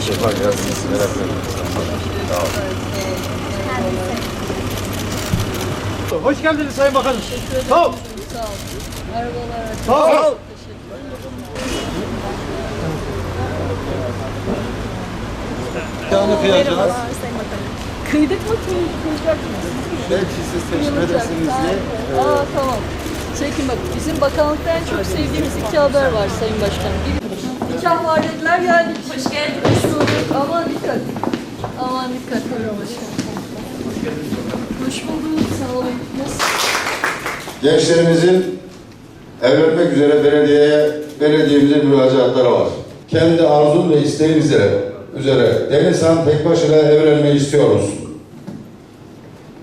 sefa geldiniz. Merak etmeyin. Hoş geldiniz Sayın Bakanım. Sağ ol. Sağ olun. Merhabalar. Sağ ol. Yanı kıyacağız. Kıydık mı kıy, kıyacak mıyız? Belki siz seçmedesiniz diye. Aa tamam. Çekin bak bizim bakanlıkta en çok sevdiğimiz iki haber var Sayın Başkanım. Bir, nikah var dediler geldik. Hoş geldiniz. Hoş bulduk. Aman dikkat. Aman dikkat. Buyurun başkanım. Hoş bulduk. Sağ olun. Nasıl? Gençlerimizin evlenmek üzere belediyeye, belediyemize müracaatları var. Kendi arzum ve isteğim üzere, üzere Denizhan Pekbaş ile evlenmeyi istiyoruz.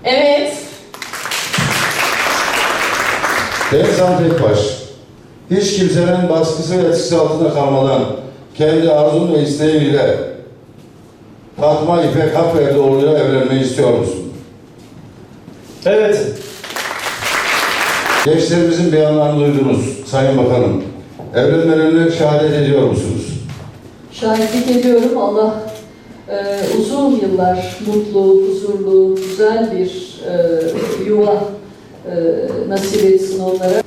Evet. Denizhan Pekbaş, hiç kimsenin baskısı ve etkisi altında kalmadan kendi arzum ve isteğim ile Fatma İpek Hakverdoğlu ile evlenmeyi istiyor musun? Evet. Gençlerimizin beyanlarını duydunuz Sayın Bakanım. Evlenmelerini şehadet ediyor musunuz? Şahitlik ediyorum. Allah e, uzun yıllar mutlu, huzurlu, güzel bir e, yuva e, nasip etsin onlara.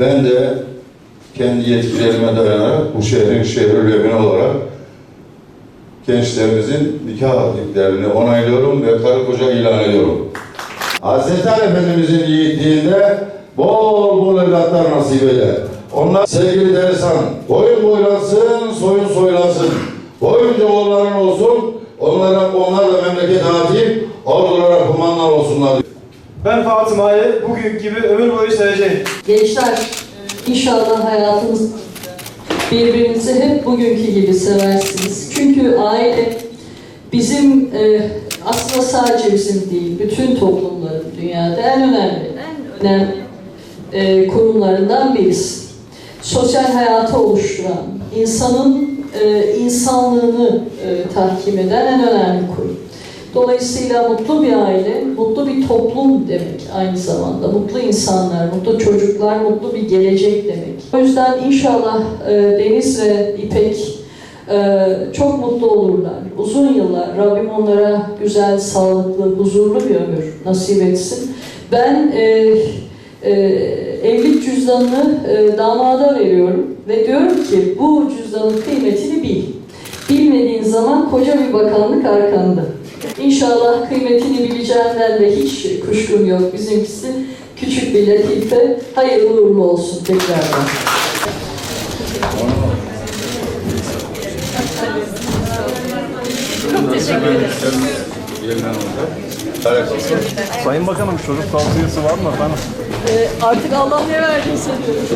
Ben de kendi yetkilerime dayanarak bu şehrin şehir emini olarak gençlerimizin nikah akdiklerini onaylıyorum ve karı koca ilan ediyorum. Hazreti Ali Efendimizin yiğitliğinde bol bol evlatlar nasip eder. Onlar sevgili Derisan, boyun boylansın, soyun soylansın. Boyunca oğulların olsun, onlara, onlar da memleket hakim, ordulara kumandan olsunlar. Ben Fatıma'yı bugün gibi ömür boyu seveceğim. Gençler inşallah hayatınız birbirinizi hep bugünkü gibi seversiniz. Çünkü aile bizim e, aslında sadece bizim değil, bütün toplumların dünyada en önemli, en önemli e, kurumlarından birisi. Sosyal hayatı oluşturan, insanın e, insanlığını e, tahkim eden en önemli kurum. Dolayısıyla mutlu bir aile, mutlu bir toplum demek aynı zamanda. Mutlu insanlar, mutlu çocuklar, mutlu bir gelecek demek. O yüzden inşallah e, Deniz ve İpek e, çok mutlu olurlar. Uzun yıllar Rabbim onlara güzel, sağlıklı, huzurlu bir ömür nasip etsin. Ben e, e, evlilik cüzdanını e, damada veriyorum ve diyorum ki bu cüzdanın kıymetini bil. Bilmediğin zaman koca bir bakanlık arkanda. İnşallah kıymetini bileceğinden de hiç kuşkum yok. Bizimkisi küçük bir latife. Hayırlı uğurlu olsun tekrardan. Çok teşekkür ederim. Alakası. Sayın Bakanım çocuk tavsiyesi var mı efendim? Ee, artık Allah ne verdiyse diyorum.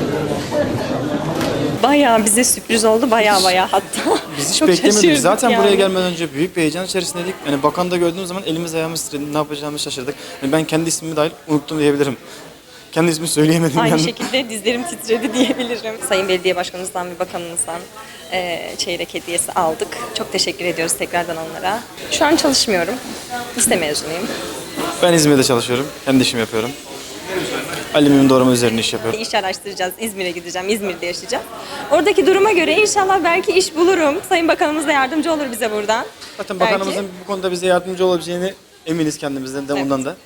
Bayağı bize sürpriz oldu. Bayağı bayağı hatta. Biz hiç Çok beklemedik. şaşırdık Zaten yani. buraya gelmeden önce büyük bir heyecan içerisindeydik. Yani bakan da gördüğümüz zaman elimiz ayağımız titredi. Ne yapacağımızı şaşırdık. Yani ben kendi ismimi dahil unuttum diyebilirim. Kendi ismimi söyleyemedim Aynı yani. şekilde dizlerim titredi diyebilirim. Sayın Belediye Başkanımızdan ve Bakanımızdan eee, çeyrek hediyesi aldık. Çok teşekkür ediyoruz tekrardan onlara. Şu an çalışmıyorum. Lise mezunuyum. Ben İzmir'de çalışıyorum. Kendi işimi yapıyorum. Alüminyum doğrama üzerine iş yapıyorum. İş araştıracağız. İzmir'e gideceğim. İzmir'de yaşayacağım. Oradaki duruma göre inşallah belki iş bulurum. Sayın Bakanımız da yardımcı olur bize buradan. Zaten Belki. bakanımızın bu konuda bize yardımcı olabileceğini eminiz kendimizden de Evet. ondan da.